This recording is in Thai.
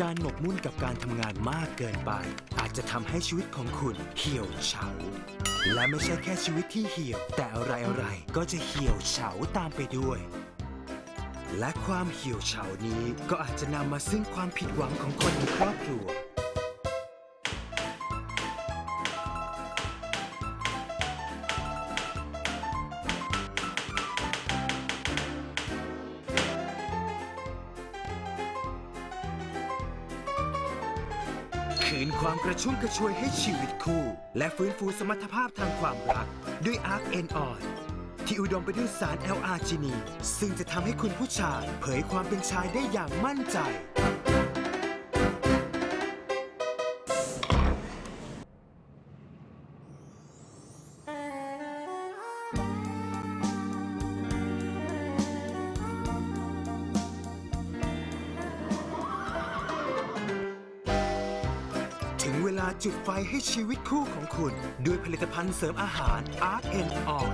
การหมกมุ่นกับการทำงานมากเกินไป อาจจะทำให้ชีวิตของคุณเหี่ยวเฉา และไม่ใช่แค่ชีวิตที่เหี่ยว แต่อะไรอะไรก็จะเหี่ยวเฉาตามไปด้วย และความเหี่ยวเฉานี้ก็อาจจะนำมาซึ่งความผิดหวังของคนในครอบ คืนความกระชุ่มกระชวยให้ชีวิตคู่ และฟื้นฟูสมรรถภาพทางความรัก ด้วยอาร์คเอนออนที่อุดมไปด้วยสาร LR จินีซึ่งจะทำให้คุณผู้ชาย เผยความเป็นชายได้อย่างมั่นใจ ลาจุดไฟให้ชีวิตคู่ของคุณ ด้วยผลิตภัณฑ์เสริมอาหาร Arc N On